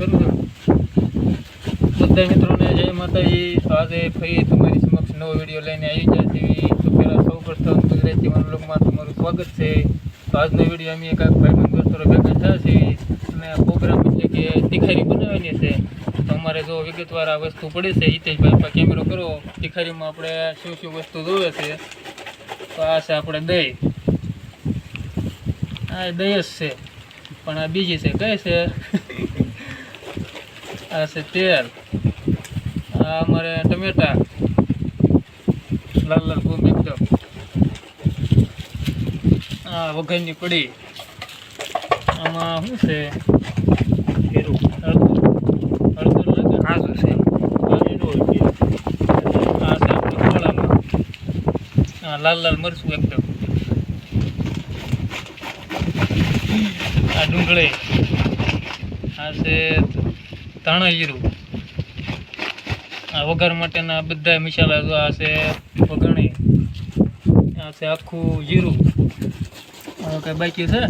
કરું બધા મિત્રોને જય માતાજી. તો આજે ફરી તમારી સમક્ષ નવો વીડિયો લઈને આવી જાય તેવી તો પહેલાં સૌ પ્રથમ ગુજરાતી વનલોકમાં તમારું સ્વાગત છે. તો આજનો વીડિયો અમે કાંઈક ભાઈબંધ દોસ્તો ભેગા થયા છીએ. અને પ્રોગ્રામ એટલે કે તિખારી બનાવવાની છે. તો અમારે જો વિગતવાર આ વસ્તુ પડે છે, હિતેશભાઈ, આપણે કેમેરો કરો. તિખારીમાં આપણે શું શું વસ્તુ જોવે છે? તો આ છે આપણે દહીં. આ દહીં જ છે. પણ આ બીજી છે. કઈ છે? આ છે તેલ. આ અમારે ટમેટા. લાલ લાલ ગુમ એકદમ. આ વઘાઈની કડી આમાં શું છે? હળદર. હળદર લાગે આદુ છે? આ છે આ લાલ લાલ મરચું એકદમ. આ ડુંગળી. આ છે ધાણા જીરું આ વઘાર માટેના બધા મસાલા જો આ છે વઘાણી આ છે આખું જીરું. કઈ બાકી છે?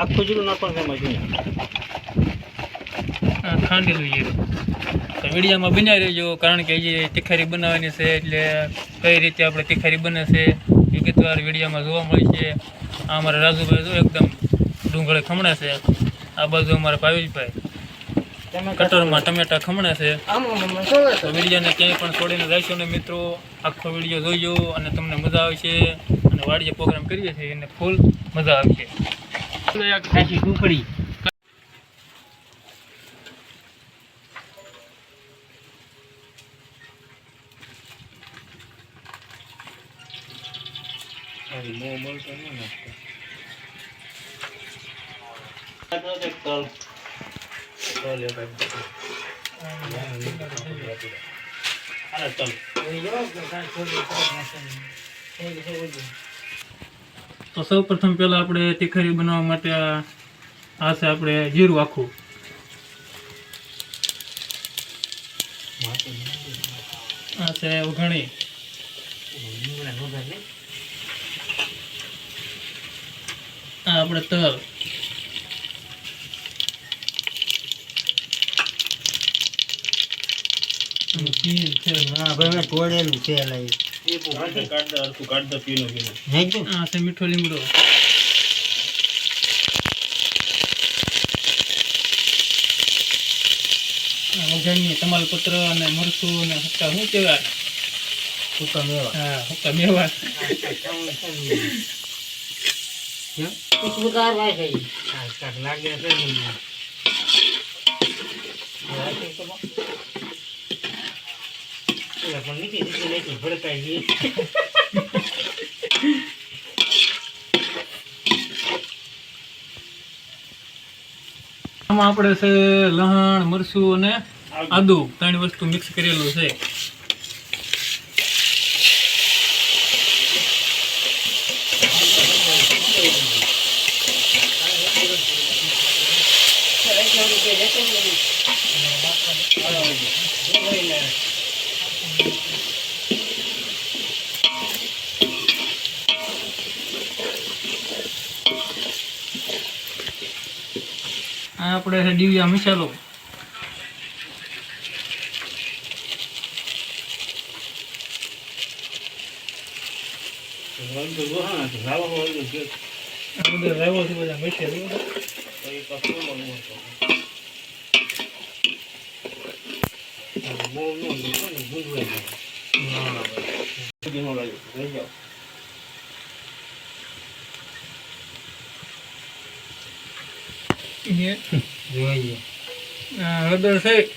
આખું જીરું નાખવાનું એમાં જોઈએ આ ખાંડેલું જીરું. તો બનાવી બન્યા રહેજો કારણ કે હજી તિખારી બનાવવાની છે એટલે કઈ રીતે આપણે તિખારી બને છે વિગતવાર વિડીયામાં જોવા મળે છે. આ અમારા રાજુભાઈ જો એકદમ ડુંગળે ખમણે છે. આ બાજુ અમારા ભાવેશભાઈ. કટરમાં ટમેટા ખમણા છે. તો વિડીયોને ક્યાંય પણ છોડીને રહેશો ને મિત્રો. આખો વીડિયો જોઈજો અને તમને મજા આવશે. અને વાડીએ પ્રોગ્રામ કરીએ છીએ એને ફૂલ મજા આવશે. ખાસી કુકડી તો સૌ પ્રથમ પહેલાં આપણે તીખારી બનાવવા માટે આ છે આપણે જીરું આખું. આ છે ઉઘાણી. આ આપણે તલ. ચીઝ છે? હા ભાઈ મેં તોડેલું છે લઈ છે મીઠો લીમડો. આ વઘારની તમાલપત્ર અને મરચું અને હક્કા શું કહેવાય? મેવા. હા હક્કા મેવા. લાગે છે પણ નીચે નીચે નીચે ભડકાઈ ગઈ આમાં આપણે છે લહણ મરચું અને આદુ. ત્રણ વસ્તુ મિક્સ કરેલું છે. આપણે છે દિવ્યા મસાલો. બધા રાયવો છે બધા મસાલો એ જોઈએ આ હળદર છે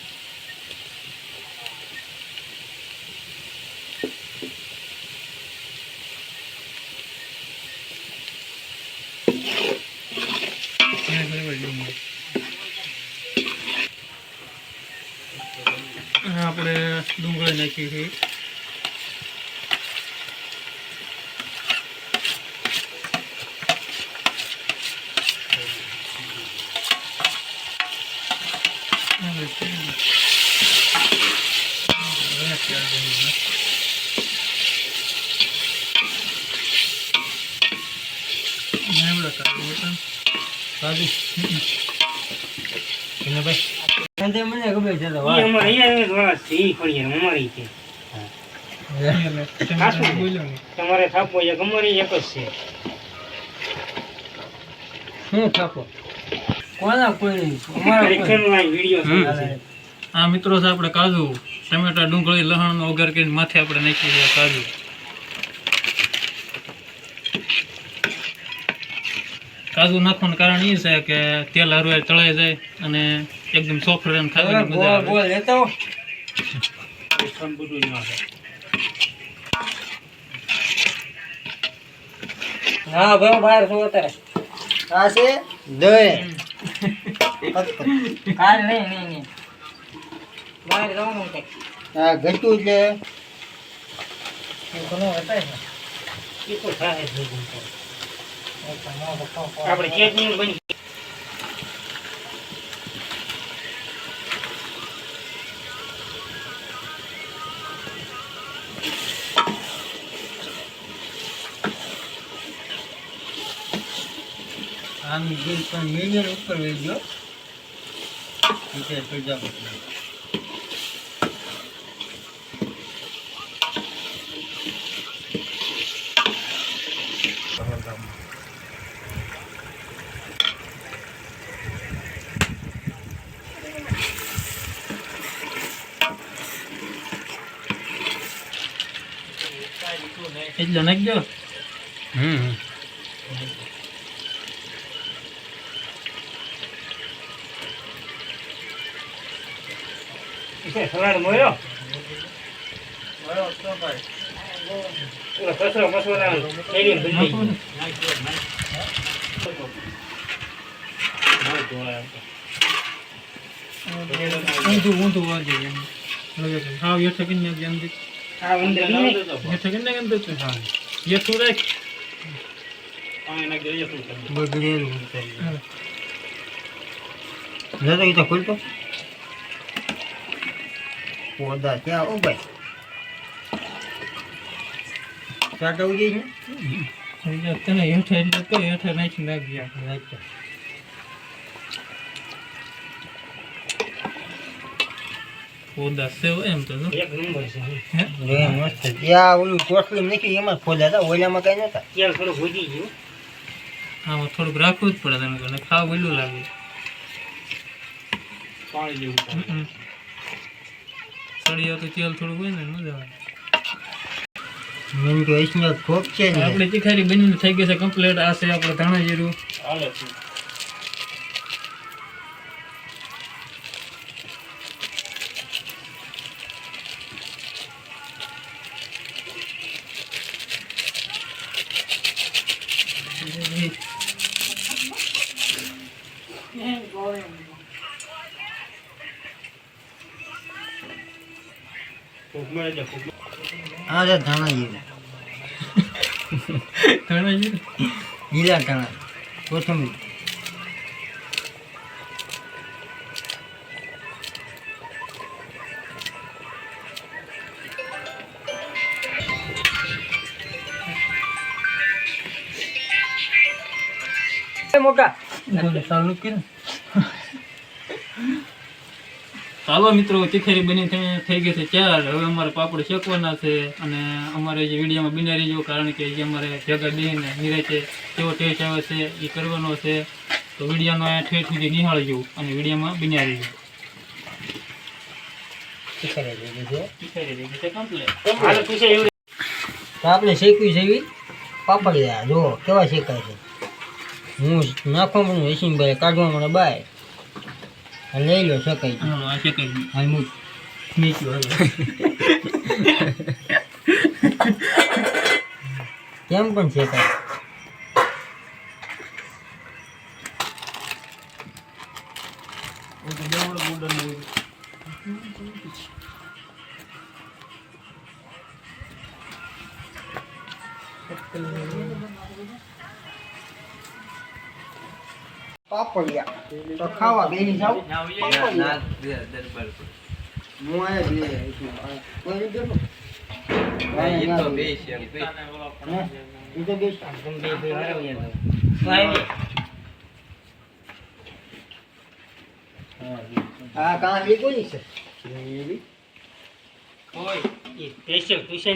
આ આપણે ડુંગળી નાખી છે સાદું એને ભાઈ સંજય મને ખબર છે તો વાત. અમારે અહીંયા વાળા છે ઈ અમારી છે. તમારે થાપો એક અમારી એક જ છે. શું થાપો? કોના કોઈ અમારા કોઈ? આ છે. આ મિત્રો છે આપણે કાજુ. ટમેટા ડુંગળી લસણનો વગર કરીને માથે આપણે નાખી દઈએ કાજુ. કાજુ નાખવાનું કારણ એ છે કે તેલ હરવાય તળાઈ જાય અને એકદમ સોફ્ટ રહે અને ખાવાની મજા આવે. ગોળ લેતા હો. બેસન બધું જ નાખે હા ભાઈ બહાર છો અત્યારે. આ છે? દહીં કાલ નહીં નહીં નહીં. બહાર જવાનું છે હા ઘટું છે ઘણું હતા ને. ઈ તો થાય આપણે ચટણી બની આની બિલ પણ મિલિયન ઉપર વહી ગયો નીચે પ્રજાપતિ એટલે નાખજો હમ સલાડ મોયો. બરોબર તો ભાઈ. ઓલો કચરો મસાલા શેરીમાં ભરી નાખો ને. ઊંધું ઊંધું વાંચે એમ. લગે છે. તું. બગડેલું છે જતો ઈ તો ખુલતો? પોદા ત્યાં ઓ ભાઈ? ઉગી છે? તને હેઠે એટલે તો હેઠે નાખી નાખજે અચ્છા પોદા સેવ એમ તો. એક નંબર છે હે? રે મસ્ત. ત્યાં ઓલું ટોટલી નાખ્યું એમાં ખોદા હતા ઓલામાં કઈ નતા ત્યાં થોડું ભૂજી ગયું. આમાં થોડુંક રાખવું જ પડે તને ખાવ વેલું લાગે. પાણી જેવું હમ. સળિયા તો તેલ થોડું હોય ને મજા આવે મેન તો એસને ખોપ છે ને. આપણે તીખારી બનીને થઈ ગઈ છે કમ્પ્લીટ આ છે આપણે ધાણા જીરું હાલે છે. ખૂબ મળે આ છે ધાણા જીરું ધાણા જીરું લીલા ધાણા કોથમીર. મોટા. ચાલુ કર્યું ચાલો મિત્રો તીખેરી બની થઈ ગઈ છે ચાર. હવે અમારે પાપડ શેકવાના છે અને અમારે જે વિડીયોમાં બિના રહીજો કારણ કે જે અમારે ભેગા બેહીને છે. કેવો ટેસ્ટ આવે છે એ કરવાનો છે. તો વિડીયોનો અહીંયા ઠેઠ સુધી નિહાળજો અને વિડીયોમાં બિના રહીજો આપણે શેકવી જેવી પાપડિયા જો કેવા શેકાય છે. હું નાખવા મને હસીનભાઈ કાઢવા મને બાય. લઈ લો શકાય શેકાઈ ગયું. હાલ મૂક નીચું હવે. કેમ પણ શેકાય પાપડિયા તો ખાવા બેસી જાવ પાપડિયા. હું આયા બે કોઈ બે. તો બે તો. આ કાં લીધું છે હોય સ્પેશિયલ ટ્યુશન